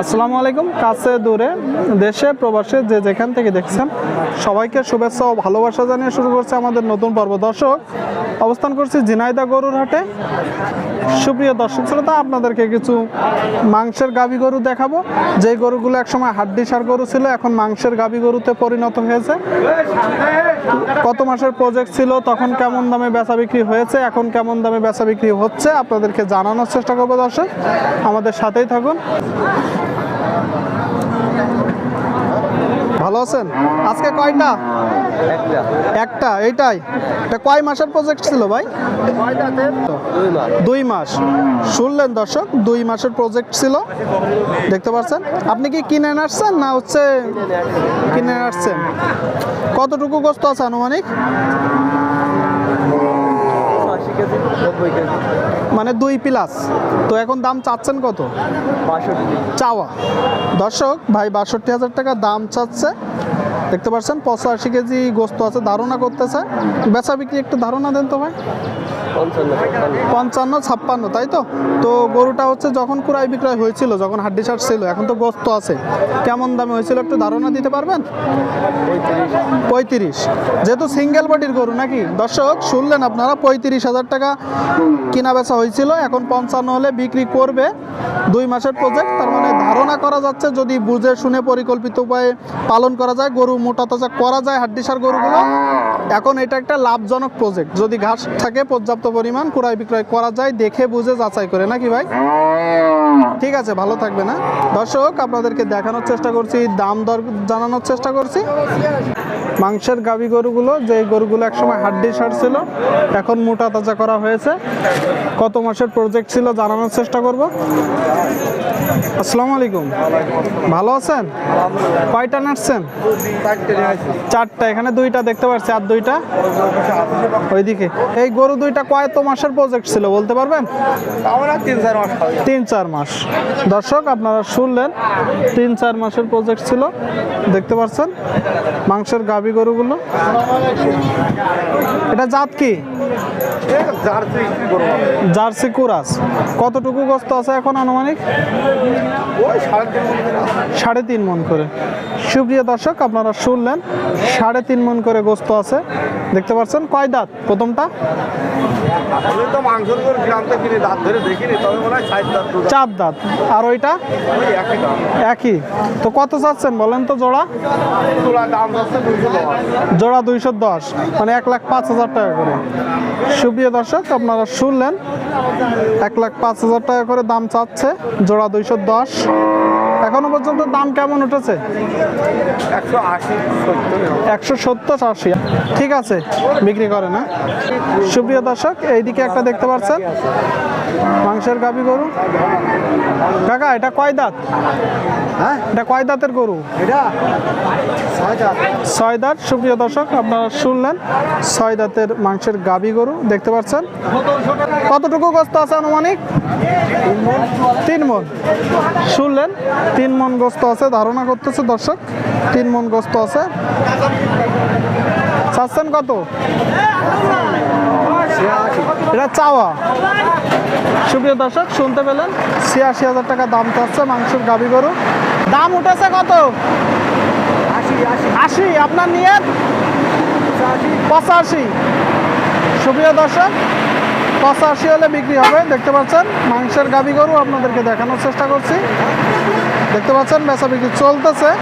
আসসালামু আলাইকুম। কাছে দূরে, দেশে, প্রবাসে যে যেখান থেকে দেখছেন, সবাইকে শুভেচ্ছা ও ভালোবাসা জানিয়ে শুরু করছে আমাদের নতুন পর্ব। দর্শক, অবস্থান করছি ঝিনাইদা গরুর হাটে। সুপ্রিয় দর্শক শ্রোতা, আপনাদেরকে কিছু মাংসের গাভী গরু দেখাবো। যে গরুগুলো একসময় হাড্ডি সার গরু ছিল, এখন মাংসের গাভী গরুতে পরিণত হয়েছে। কত মাসের প্রজেক্ট ছিল, তখন কেমন দামে বেচা বিক্রি হয়েছে, এখন কেমন দামে বেচা বিক্রি হচ্ছে, আপনাদেরকে জানানোর চেষ্টা করব দর্শক। আমাদের সাথেই থাকুন। ভালো আছেন? আজকে কয়টা? একটা। এইটাই। এটা কয় মাসের প্রজেক্ট ছিল ভাই? দুই মাস। শুনলেন দর্শক দুই মাসের প্রজেক্ট ছিল। দেখতে পাচ্ছেন? আপনি কি কিনে আসছেন না হচ্ছে কিনে আসছেন কতটুকু গোস্ত আছে আনুমানিক? মানে দুই প্লাস। তো এখন দাম চাচ্ছেন কত? চাওয়া। দর্শক ভাই বাষট্টি হাজার টাকা দাম চাচ্ছে। দেখতে পাচ্ছেন, পঁচাশি কেজি গোস্ত আছে, ধারণা করতেছে। বেচা বিক্রি একটু ধারণা দেন তো ভাই। পঞ্চান্ন, ছাপ্পান্ন, তাই তো? তো গরুটা হচ্ছে যখন ক্রয় বিক্রয় হয়েছিল, যখন হাড্ডি শার্ট ছিল, এখন তো গোস্ত আছে। কেমন দামে হয়েছিল একটু ধারণা দিতে পারবেন? পঁয়ত্রিশ। যেহেতু সিঙ্গেল বডির গরু নাকি? দর্শক, শুনলেন আপনারা, পঁয়ত্রিশ হাজার টাকা কিনা বেচা হয়েছিল, এখন পঞ্চান্ন হলে বিক্রি করবে। দুই মাসের প্রজেক্ট তার মানে ধারণা করা যাচ্ছে, যদি বুঝে শুনে পরিকল্পিত উপায়ে পালন করা যায়, গরু মোটা তাজা করা যায় হাড্ডিসার গরুগুলো। এখন এটা একটা লাভজনক প্রজেক্ট যদি ঘাস থাকে, পর্যাপ্ত পরিমাণ ক্রয় বিক্রয় করা যায়, দেখে বুঝে যাচাই করে। নাকি ভাই? ঠিক আছে, ভালো থাকবে না? দর্শক, আপনাদেরকে দেখানোর চেষ্টা করছি, দাম দর জানানোর চেষ্টা করছি। মাংসের গাভী গরুগুলো যে গরুগুলো একসময় হাড্ডি সার ছিল, এখন মোটা তাজা করা হয়েছে। কত মাসের প্রজেক্ট ছিল জানানোর চেষ্টা করব। আসসালামু আলাইকুম। ভালো আছেন? কয়টা নাচছেন চারটা এখানে দুইটা দেখতে পাচ্ছি আর দুইটা? ওইদিকে। এই গরু দুইটা কয়ত মাসের প্রজেক্ট ছিল বলতে পারবেন? তিন চার মাস দর্শক আপনারা শুনলেন তিন চার মাসের প্রজেক্ট ছিল। দেখতে পাচ্ছেন মাংসের গাভী গরুগুলো। এটা জাত কি? জার্সি কুরাস। কতটুকু গোস্ত আছে এখন আনুমানিক? সাড়ে তিন মন করে। সুপ্রিয় দর্শক আপনারা শুনলেন সাড়ে তিন মন করে গোস্ত আছে। দেখতে পাচ্ছেন কয় দাঁত? প্রথমটা? কিনে দাঁত চার আর ওইটা? একই তো কত চাচ্ছেন বলেন তো জোড়া? জোড়া দুইশো দশ মানে এক লাখ পাঁচ হাজার টাকা করে। সুপ্রিয় দর্শক আপনারা শুনলেন এক লাখ পাঁচ হাজার টাকা করে দাম চাচ্ছে জোড়া দুইশো দশ। এখনও পর্যন্ত দাম কেমন উঠেছে? একশো সত্তর আশি। ঠিক আছে বিক্রি করে না সুপ্রিয় দর্শক এইদিকে একটা দেখতে পাচ্ছেন? মাংসের গাবি গরু। কাকা এটা কয় দাঁত? হ্যাঁ? এটা কয় দাঁতের গরু? এটা ছয় দাঁত। ছয় দাঁত। সুপ্রিয় দর্শক আপনারা শুনলেন ছয় দাঁতের মাংসের গাবি গরু দেখতে পাচ্ছেন? কতটুকু গোস্ত আছে আনুমানিক? তিন মন শুনলেন? তিন মন গোস্ত আছে, ধারণা করতেছে দর্শক, তিন মন গোস্ত আছে। চাচ্ছেন কত? এটা চাওয়া। সুপ্রিয় দর্শক, শুনতে পেলেন? ছিয়াশি হাজার টাকা দাম চাচ্ছে মাংসের গাবি গরু। দাম উঠেছে কত? আশি, আপনার নিয়ে পঁচাশি। সুপ্রিয় দর্শক পঁচাশি হলে বিক্রি হবে। দেখতে পাচ্ছেন, মাংসের গাবি গরু আপনাদেরকে দেখানোর চেষ্টা করছি। দেখতে পাচ্ছেন, বেচা বিক্রি চলতেছে।